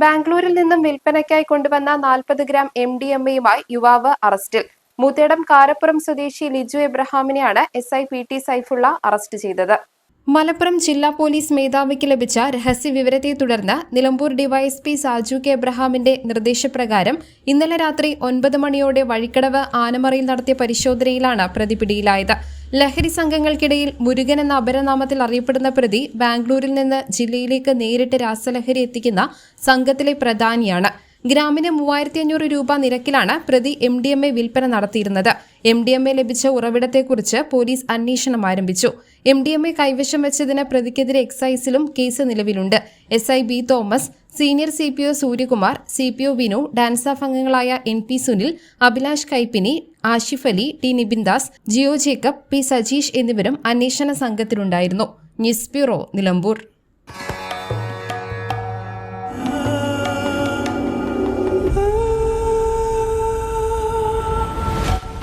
ബാംഗ്ലൂരിൽ നിന്നും വിൽപ്പനയ്ക്കായി കൊണ്ടുവന്ന നാൽപ്പത് ഗ്രാം എം ഡി എം എയുമായി യുവാവ് അറസ്റ്റിൽ. മൂത്തേടം കാരപ്പുറം സ്വദേശി Liju എബ്രഹാമിനെയാണ് S I P T Saifulla arrest ചെയ്തത്. മലപ്പുറം ജില്ലാ പോലീസ് മേധാവിക്ക് ലഭിച്ച രഹസ്യ വിവരത്തെ തുടർന്ന് നിലമ്പൂർ ഡിവൈഎസ്പി സാജു കെ എബ്രഹാമിന്റെ നിർദ്ദേശപ്രകാരം ഇന്നലെ രാത്രി ഒൻപത് മണിയോടെ വഴിക്കടവ് ആനമറയിൽ നടത്തിയ പരിശോധനയിലാണ് പ്രതി പിടിയിലായത് ലഹരി സംഘങ്ങൾക്കിടയിൽ മുരുകൻ എന്ന അപരനാമത്തിൽ അറിയപ്പെടുന്ന പ്രതി ബാംഗ്ലൂരിൽ നിന്ന് ജില്ലയിലേക്ക് നേരിട്ട് രാസലഹരി എത്തിക്കുന്ന സംഘത്തിലെ പ്രധാനിയാണ്. ഗ്രാമിന് മൂവായിരത്തി അഞ്ഞൂറ് രൂപ നിരക്കിലാണ് പ്രതി എം ഡി എം എ വിൽപ്പന നടത്തിയിരുന്നത്. എം ഡി എം എ ലഭിച്ച ഉറവിടത്തെക്കുറിച്ച് പോലീസ് അന്വേഷണം ആരംഭിച്ചു. എം ഡി എം എ കൈവശം വെച്ചതിന് പ്രതിക്കെതിരെ എക്സൈസിലും കേസ് നിലവിലുണ്ട്. S I B Thomas senior C P O Suryakumar C P O Vinu DANSAF അംഗങ്ങളായ N P Sunil Abhilash Kaippini Ashif Ali T Nibin Das Jio Jacob P Sajeesh എന്നിവരും അന്വേഷണ സംഘത്തിലുണ്ടായിരുന്നു. News bureau Nilambur.